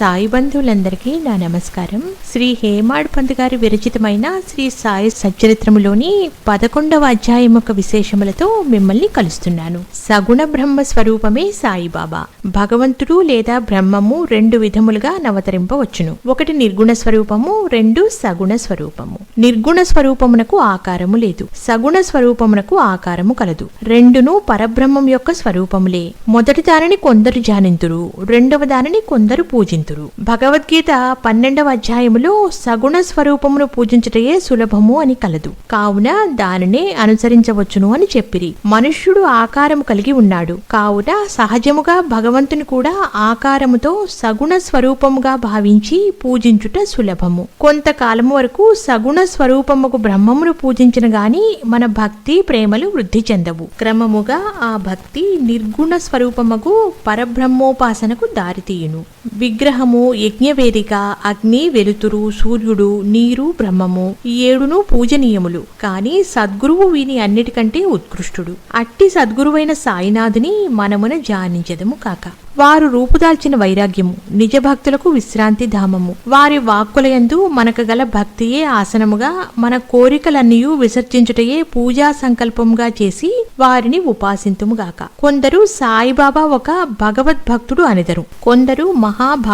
సాయి బంధువులందరికీ నా నమస్కారం. శ్రీ హేమాడ్ పంత్ గారి విరచితమైన శ్రీ సాయి సచ్చరిత్రములోని పదకొండవ అధ్యాయం యొక్క విశేషములతో మిమ్మల్ని కలుస్తున్నాను. సగుణ బ్రహ్మ స్వరూపమే సాయిబాబా భగవంతుడు లేదా బ్రహ్మము రెండు విధములుగా నవతరింపవచ్చును. ఒకటి నిర్గుణ స్వరూపము రెండు సగుణ స్వరూపము. నిర్గుణ స్వరూపమునకు ఆకారము లేదు. సగుణ స్వరూపమునకు ఆకారము కలదు. రెండును పరబ్రహ్మం యొక్క స్వరూపములే. మొదటి దానిని కొందరు జానింతురు రెండవ దానిని కొందరు పూజింతురు భగవద్గీత పన్నెండవ అధ్యాయములో సగుణ స్వరూపమును పూజించటయే సులభము అని కలదు. కావున దానినే అనుసరించవచ్చును అని చెప్పిరి. మనుష్యుడు ఆకారము కలిగి ఉన్నాడు. కావున సహజముగా భగవంతుని కూడా ఆకారముతో సగుణ స్వరూపముగా భావించి పూజించుట సులభము. కొంతకాలము వరకు సగుణ స్వరూపముకు బ్రహ్మమును పూజించిన గాని మన భక్తి ప్రేమలు వృద్ధి చెందవు. క్రమముగా ఆ భక్తి నిర్గుణ స్వరూపముకు పరబ్రహ్మోపాసనకు దారితీయును. విగ్రహ విగ్రహము యజ్ఞవేదిక అగ్ని వెలుతురు సూర్యుడు నీరు బ్రహ్మము. ఈ ఏడును పూజనీయములు. కాని సద్గురువు వీని అన్నిటికంటే ఉత్కృష్టుడు. అట్టి సద్గురువైన సాయినాథుని మనమున ధ్యానించదము కాక. వారు రూపుదాల్చిన వైరాగ్యము నిజ భక్తులకు విశ్రాంతి ధామము. వారి వాక్కులయందు మనకు గల భక్తియే ఆసనముగా మన కోరికలన్నీ విసర్జించుటయే పూజా సంకల్పముగా చేసి వారిని ఉపాసింతుముగాక కొందరు సాయిబాబా ఒక భగవద్భక్తుడు అనిదరు. కొందరు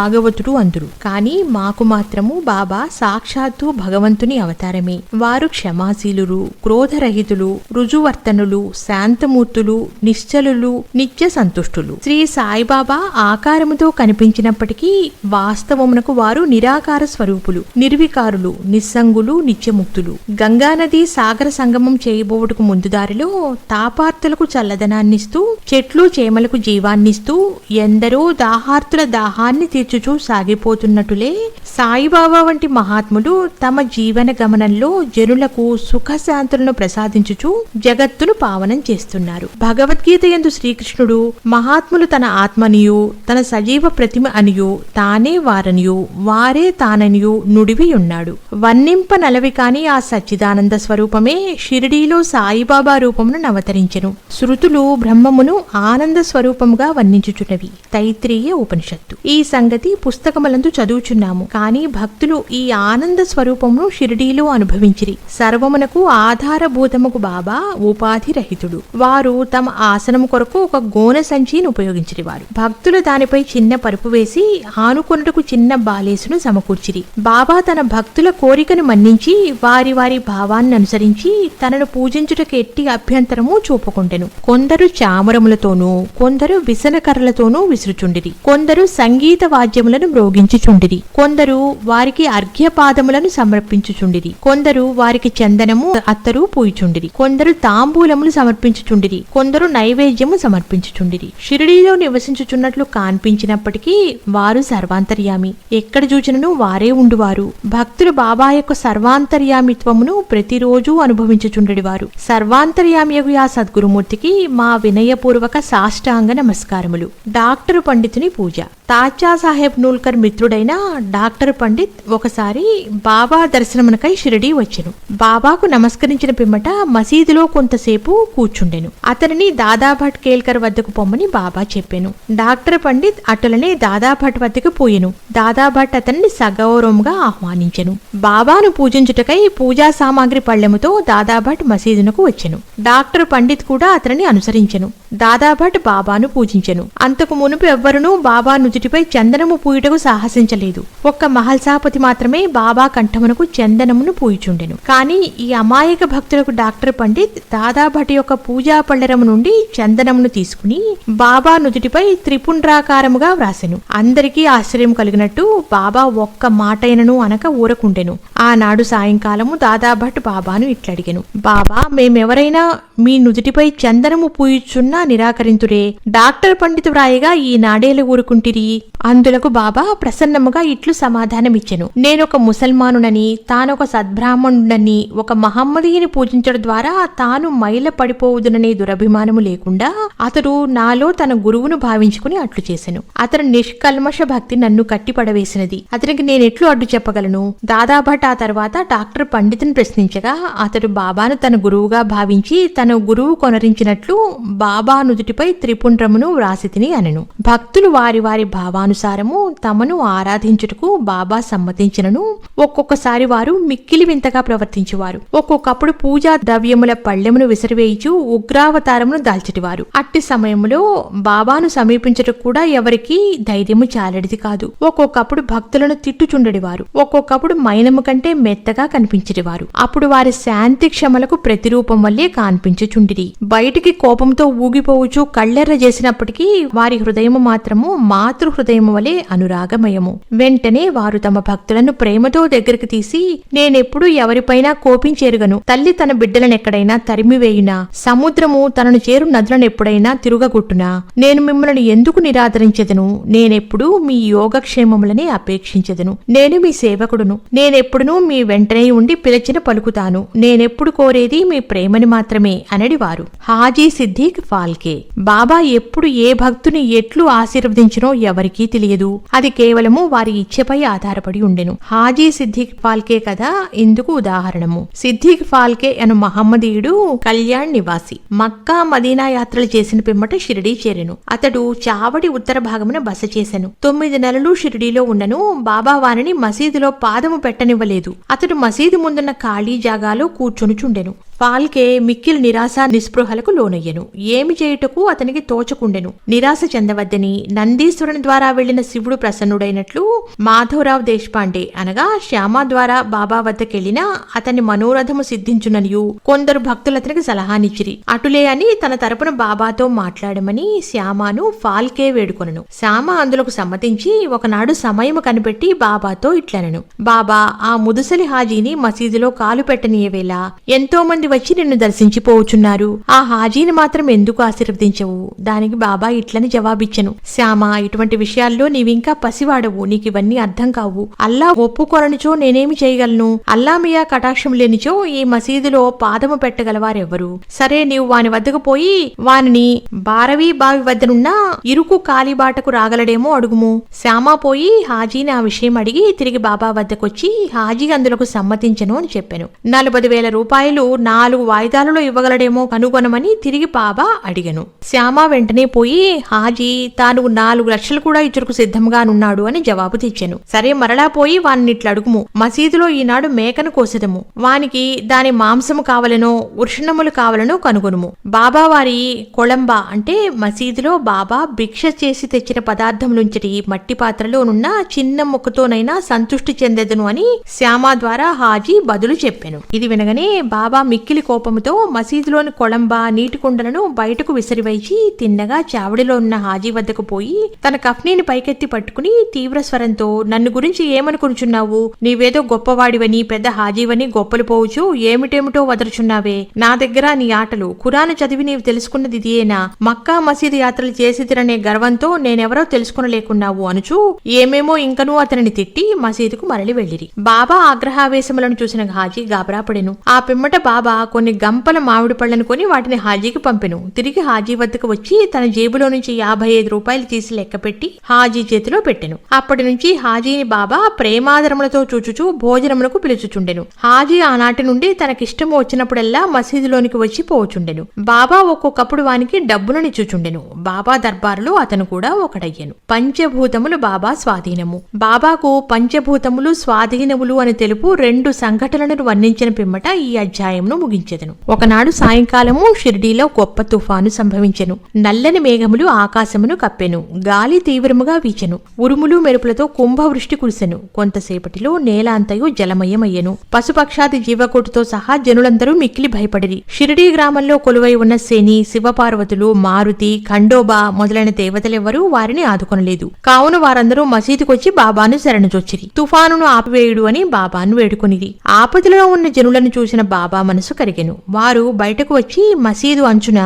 భాగవతుడు అందురు. కానీ మాకు మాత్రము బాబా సాక్షాత్తు భగవంతుని అవతారమే. వారు క్షమాశీలురు క్రోధరహితులు రుజువర్తనులు శాంతమూర్తులు నిశ్చలులు నిత్య సంతుష్టులు. శ్రీ సాయిబాబా ఆకారముతో కనిపించినప్పటికీ వాస్తవమునకు వారు నిరాకార స్వరూపులు నిర్వికారులు నిస్సంగులు నిత్యముక్తులు. గంగానది సాగర సంగమం చేయబోవుటకు ముందు దారిలో తాపార్తులకు చల్లదనాన్నిస్తూ చెట్లు చేమలకు జీవాన్నిస్తూ ఎందరో దాహార్తుల దాహాన్ని తీర్చు తీర్చుచూ సాగిపోతున్నట్టులే. సాయిబాబా వంటి మహాత్ములు తమ జీవన గమనంలో జనులకు సుఖశాంతులను ప్రసాదించుచు జగత్తును పావనం చేస్తున్నారు. భగవద్గీత యందు శ్రీకృష్ణుడు మహాత్ములు తన ఆత్మనియు తన సజీవ ప్రతిమ అనియు తానే వారనియు వారే తాననియు నుడివి ఉన్నాడు వన్నింప నలవి కాని ఆ సచ్చిదానంద స్వరూపమే షిరిడీలో సాయిబాబా రూపమును నవతరించెను. శృతులు బ్రహ్మమును ఆనంద స్వరూపముగా వర్ణించుచున్నవి. తైత్రీయ ఉపనిషత్తు. ఈ సంగతి పుస్తకములందు చదువుచున్నాము. కానీ భక్తులు ఈ ఆనంద స్వరూపమును షిరిడీలో అనుభవించిరి. సర్వమునకు ఆధారభూతముకు బాబా ఉపాధి రహితుడు. వారు తమ ఆసనము కొరకు ఒక గోనె సంచిని ఉపయోగించిరి వారు. భక్తులు దానిపై చిన్న పరుపు వేసి ఆనుకొనుటకు చిన్న బాలేసును సమకూర్చిరి. బాబా తన భక్తుల కోరికను మన్నించి వారి వారి భావాన్ని అనుసరించి తనను పూజించుటకు ఎట్టి అభ్యంతరము చూపకుండెను. కొందరు చామరములతోనూ కొందరు విసనకర్రలతోనూ విసురుచుండిరి. కొందరు సంగీత వాద్య వాద్యములను మ్రోగించుచుండిరి. కొందరు వారికి అర్ఘ్యపాదములను సమర్పించుచుండిరి. కొందరు వారికి చందనము అత్తరు పూయిచుండిరి. కొందరు తాంబూలములు సమర్పించుచుండిరి. కొందరు నైవేద్యము సమర్పించుచుండిరి. షిరిడీలో నివసించుచున్నట్లు కాన్పించినప్పటికీ వారు సర్వాంతర్యామి. ఎక్కడ చూచినను వారే ఉండువారు. భక్తులు బాబా యొక్క సర్వాంతర్యామిత్వమును ప్రతిరోజు అనుభవించుచుండడి వారు సర్వాంతర్యామియగు ఆ సద్గురుమూర్తికి మా వినయపూర్వక సాష్టాంగ నమస్కారములు. డాక్టర్ పండితుని పూజ. తాచా సాహెబ్ నూల్కర్ మిత్రుడైన డాక్టర్ పండిత్ ఒకసారి బాబా దర్శనమునకై షిరిడీ వచ్చెను. బాబాకు నమస్కరించిన పిమ్మట మసీదులో కొంతసేపు కూర్చుండెను. అతనిని దాదాభట్ కేల్కర్ వద్దకు పొమ్మని బాబా చెప్పాను. డాక్టర్ పండిత్ అటులనే దాదాభట్ వద్దకు పోయెను. దాదాభట్ అతన్ని సగౌరవంగా ఆహ్వానించెను. బాబాను పూజించుటకై పూజా సామాగ్రి పళ్ళెముతో దాదాభట్ మసీదునకు వచ్చెను. డాక్టర్ పండిత్ కూడా అతనిని అనుసరించెను. దాదాభట్ బాబాను పూజించెను. అంతకు మునుపు ఎవ్వరునూ బాబా నుదుటిపై చందనము పూయుటకు సాహసించలేదు. ఒక్క మహల్సాపతి మాత్రమే బాబా కంఠమునకు చందనమును పూయిచుండెను. కాని ఈ అమాయక భక్తులకు డాక్టర్ పండిత్ దాదాభట్ యొక్క పూజా పళ్ళరము నుండి చందనమును తీసుకుని బాబా నుదుటిపై త్రిపుండ్రాకారముగా వ్రాసెను. అందరికీ ఆశ్చర్యం కలిగినట్టు బాబా ఒక్క మాటైనను అనక ఊరకుండెను. ఆనాడు సాయంకాలము దాదాభట్ బాబాను ఇట్లడిగెను. బాబా మేమెవరైనా మీ నుదుటిపై చందనము పూయిచున్నా నిరాకరింతురే. డాక్టర్ పండితు వ్రాయగా ఈ నాడేలు ఊరుకుంటిరి. అందులకు బాబా ప్రసన్నముగా ఇట్లు సమాధానమిచ్చెను. నేనొక ముసల్మానునని తానొక సద్బ్రాహ్మణుడని ఒక మహమ్మదీని పూజించడం ద్వారా తాను మైల పడిపోవుదుననే దురభిమానము లేకుండా అతడు నాలో తన గురువును భావించుకుని అట్లు చేశాను అతని నిష్కల్మష భక్తి నన్ను కట్టిపడవేసినది. అతనికి నేనెట్లు అడ్డు చెప్పగలను? దాదాభట్ ఆ తర్వాత డాక్టర్ పండితుని ప్రశ్నించగా అతడు బాబాను తన గురువుగా భావించి తన గురువు కొనరించినట్లు బాబా నుదుటిపై త్రిపుండ్రమును వ్రాసి తిని అనెను. భక్తులు వారి వారి భావాను ఇష్టానుసారము తమను ఆరాధించుటకు బాబా సమ్మతించినను. ఒక్కొక్కసారి వారు మిక్కిలి వింతగా ప్రవర్తించేవారు. ఒక్కొక్కప్పుడు పూజా ద్రవ్యముల పళ్ళెమును విసిరివేయిచు ఉగ్రావతారమును దాల్చటివారు. అట్టి సమయంలో బాబాను సమీపించుటకు కూడా ఎవరికి ధైర్యము చాలడిది కాదు. ఒక్కొక్కప్పుడు భక్తులను తిట్టుచుండడివారు. ఒక్కొక్కప్పుడు మైనము కంటే మెత్తగా కనిపించేవారు అప్పుడు వారి శాంతి క్షమలకు ప్రతిరూపం వల్లే కాన్పించుచుండిరి. బయటికి కోపంతో ఊగిపోవచ్చు కళ్ళెర్ర చేసినప్పటికీ వారి హృదయము మాత్రము మాతృ హృదయము వలె అనురాగమయము. వెంటనే వారు తమ భక్తులను ప్రేమతో దగ్గరికి తీసి నేనెప్పుడు ఎవరిపైనా కోపించేరుగను. తల్లి తన బిడ్డలను ఎక్కడైనా తరిమివేయునా? సముద్రము తనను చేరు నదులను ఎప్పుడైనా తిరుగగొట్టునా? నేను మిమ్మల్ని ఎందుకు నిరాదరించెదను? నేనెప్పుడు మీ యోగక్షేమములనే అపేక్షించెదను. నేను మీ సేవకుడును. నేనెప్పుడునూ మీ వెంటనే ఉండి పిలిచిన పలుకుతాను. నేనెప్పుడు కోరేది మీ ప్రేమని మాత్రమే అనడి వారు హాజీ సిద్దిక్ ఫాల్కే. బాబా ఎప్పుడు ఏ భక్తుని ఎట్లు ఆశీర్వదించినో ఎవరికీ తెలియదు. అది కేవలము వారి ఇచ్ఛపై ఆధారపడి ఉండెను. హాజీ సిద్దిక్ ఫాల్కే కదా ఇందుకు ఉదాహరణము. సిద్దిక్ ఫాల్కే అను మహమ్మదీయుడు కళ్యాణ్ నివాసి. మక్కా మదీనా యాత్రలు చేసిన పిమ్మట షిరిడీ చేరెను. అతడు చావడి ఉత్తర భాగమున బస చేసెను. తొమ్మిది నెలలు షిరిడీలో ఉన్నను బాబా వారిని మసీదులో పాదము పెట్టనివ్వలేదు. అతడు మసీదు ముందున్న ఖాళీ జాగాలో కూర్చొనుచుండెను. ఫాల్కే మిక్కిలి నిరాశ నిస్పృహలకు లోనయ్యను. ఏమి చేయుటకు అతనికి తోచకుండెను. నిరాశ చెందవద్దని నందీశ్వరుని ద్వారా వెళ్ళిన శివుడు ప్రసన్నుడైనట్లు మాధవరావు దేశపాండే అనగా శ్యామ ద్వారా బాబా వద్దకెళ్ళినా అతని మనోరథము సిద్ధించుననియు కొందరు భక్తులు అతనికి సలహానిచ్చిరి. అటులే అని తన తరపున బాబాతో మాట్లాడమని శ్యామను ఫాల్కే వేడుకొనను. శ్యామ అందులకు సమ్మతించి ఒకనాడు సమయము కనిపెట్టి బాబాతో ఇట్లనను. బాబా ఆ ముదుసలి హాజీని మసీదులో కాలు పెట్టనీయవేలా ఎంతో మంది వచ్చి నిన్ను దర్శించిపోవచ్చున్నారు. ఆ హాజీని మాత్రం ఎందుకు ఆశీర్వదించవు? దానికి బాబా ఇట్లని జవాబిచ్చను. శ్యామ ఇటువంటి విషయాల్లో నీవింకా పసివాడవు. నీకు ఇవన్నీ అర్థం కావు. అల్లా ఒప్పుకొననిచో నేనేమి చేయగలను? అల్లా మియా కటాక్షం లేనిచో ఈ మసీదులో పాదము పెట్టగలవారెవ్వరు? సరే నీవు వాని వద్దకు పోయి వానిని బారవీ బావి వద్దనున్న ఇరుకు కాలిబాటకు రాగలడేమో అడుగుము. శ్యామ పోయి హాజీని ఆ విషయం అడిగి తిరిగి బాబా వద్దకొచ్చి హాజీ అందులకు సమ్మతించను అని చెప్పాను. నలభై వేల రూపాయలు నాలుగు వాయిదాలలో ఇవ్వగలడేమో కనుగొనమని తిరిగి బాబా అడిగను. శ్యామ వెంటనే పోయి హాజీ తాను నాలుగు లక్షలు కూడా ఇచ్చుటకు సిద్ధంగానున్నాడు అని జవాబు తెచ్చాను. సరే మరలా పోయి వానిని ఇట్లా అడుగుము. మసీదులో ఈనాడు మేకను కోసెదము. వానికి దాని మాంసము కావలనో ఉష్ణములు కావలనో కనుగొనుము. బాబా వారి కొళంబ అంటే మసీదులో బాబా భిక్ష చేసి తెచ్చిన పదార్థములుంచటి మట్టి పాత్రలోనున్న చిన్న ముక్కతోనైనా సంతృష్టి చెందెదను అని శ్యామ ద్వారా హాజీ బదులు చెప్పాను. ఇది వినగానే బాబా మిక్కిలి కోపంతో మసీదులోని కొళంబ నీటి కుండలను బయటకు విసిరివైచి తిన్నగా చావడిలో ఉన్న హాజీ వద్దకు పోయి తన కఫ్నీని పైకెత్తి పట్టుకుని తీవ్ర స్వరంతో నన్ను గురించి ఏమనుకునుచున్నావు నీవేదో గొప్పవాడివని పెద్ద హాజీవని గొప్పలు పోవచ్చు ఏమిటేమిటో వదరుచున్నావే. నా దగ్గర నీ ఆటలు ఖురాను చదివి నీవు తెలుసుకున్నది ఇదియేనా? మక్కా మసీదు యాత్రలు చేసిదిరనే గర్వంతో నేనెవరో తెలుసుకునలేకున్నావు అనుచు ఏమేమో ఇంకనూ అతనిని తిట్టి మసీదుకు మరలి వెళ్ళిరి. బాబా ఆగ్రహావేశములను చూసిన హాజీ గాబరాపడెను. ఆ పిమ్మట బాబా కొన్ని గంపల మామిడి పళ్ళను కొని వాటిని హాజీకి పంపెను. తిరిగి హాజీ వద్దకు వచ్చి తన జేబులో నుంచి యాభై ఐదు రూపాయలు తీసి లెక్కపెట్టి హాజీ చేతిలో పెట్టెను. అప్పటి నుంచి హాజీని బాబా ప్రేమాదరములతో చూచుచూ భోజనములకు పిలుచుచుండెను. హాజీ ఆనాటి నుండి తనకిష్టము వచ్చినప్పుడల్లా మసీదులోనికి వచ్చి పోచుండెను. బాబా ఒక్కొక్కప్పుడు వానికి డబ్బులనిచ్చుచుండెను బాబా దర్బారులో అతను కూడా ఒకడయ్యను పంచభూతములు బాబా స్వాధీనము. బాబాకు పంచభూతములు స్వాధీనములు అని తెలుపు రెండు సంఘటనలను వర్ణించిన పిమ్మట ఈ అధ్యాయంను ముగించెదను. ఒకనాడు సాయంకాలము షిర్డీలో గొప్ప తుఫాను సంభవించెను. నల్లని మేఘములు ఆకాశమును కప్పెను. గాలి తీవ్రముగా వీచెను. ఉరుములు మెరుపులతో కుంభవృష్టి కురిసెను. కొంతసేపటిలో నేల అంతయు జలమయమయ్యెను. పశుపక్షాది జీవకోటితో సహా జనులందరూ మిక్కిలి భయపడిరి. షిరిడీ గ్రామంలో కొలువై ఉన్న శని శివపార్వతులు మారుతి ఖండోబా మొదలైన దేవతలెవ్వరూ వారిని ఆదుకొనలేదు. కావున వారందరూ మసీదుకొచ్చి బాబాను శరణుజొచ్చిరి తుఫానును ఆపివేయుడు అని బాబాను వేడుకొనిది ఆపదలో ఉన్న జనులను చూసిన బాబా మనసు కరిగెను వారు బయటకు వచ్చి మసీదు అంచున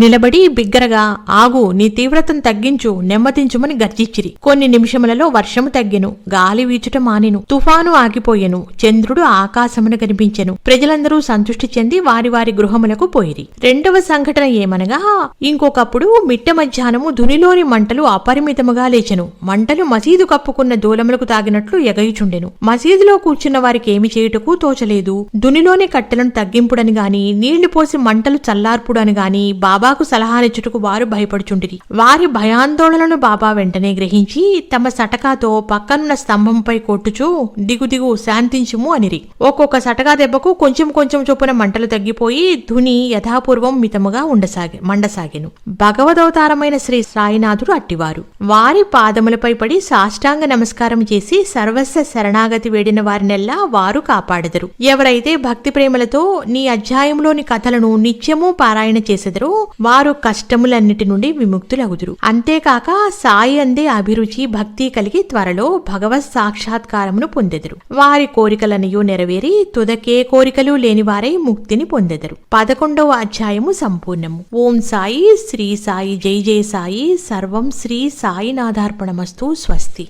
నిలబడి బిగ్గరగా ఆగు నీ తీవ్రతను తగ్గించు నెమ్మదించుమని గర్జించిరి. కొన్ని నిమిషములలో వర్షము తగ్గెను గాలి వీచుట మానెను తుఫాను ఆగిపోయెను చంద్రుడు ఆకాశమున కనిపించెను. ప్రజలందరూ సంతృష్టి చెంది వారి వారి గృహములకు పోయిరి. రెండవ సంఘటన ఏమనగా ఇంకొకప్పుడు మిట్ట మధ్యాహ్నము ధునిలోని మంటలు అపరిమితముగా లేచెను. మంటలు మసీదు కప్పుకున్న దూలములకు తాగినట్లు ఎగయుచుండెను. మసీదులో కూర్చున్న వారికి ఏమి చేయుటకు తోచలేదు. దునిలోని కట్టెలను తగ్గింపుడని గాని నీళ్ళు పోసి మంటలు చల్లార్పుడని గాని బాబా బాబాకు సలహానిచ్చుటకు వారు భయపడుచుండిరి. వారి భయాందోళనను బాబా వెంటనే గ్రహించి తమ సటకాతో పక్కనున్న స్తంభంపై కొట్టుచూ దిగు దిగు శాంతించుము అనిరి. ఒక్కొక్క సటకా దెబ్బకు కొంచెం కొంచెం చొప్పున మంటలు తగ్గిపోయి ధుని యథాపూర్వం మితముగా ఉండసాగి మండసాగెను. భగవదవతారమైన శ్రీ సాయినాథుడు అట్టివారు. వారి పాదములపై పడి సాష్టాంగ నమస్కారం చేసి సర్వస్వ శరణాగతి వేడిన వారినెల్లా వారు కాపాడెదరు. ఎవరైతే భక్తి ప్రేమలతో నీ అధ్యాయంలోని కథలను నిత్యము పారాయణ చేసెదరో వారు కష్టములన్నిటి నుండి విముక్తులగుదురు. అంతేకాక సాయి అందే అభిరుచి భక్తి కలిగి త్వరలో భగవత్ సాక్షాత్కారమును పొందెదరు. వారి కోరికలనియు నెరవేరి తుదకే కోరికలు లేని వారై ముక్తిని పొందెదరు. పదకొండవ అధ్యాయము సంపూర్ణము. ఓం సాయి శ్రీ సాయి జై జై సాయి సర్వం శ్రీ సాయినాథార్పణమస్తు స్వస్తి.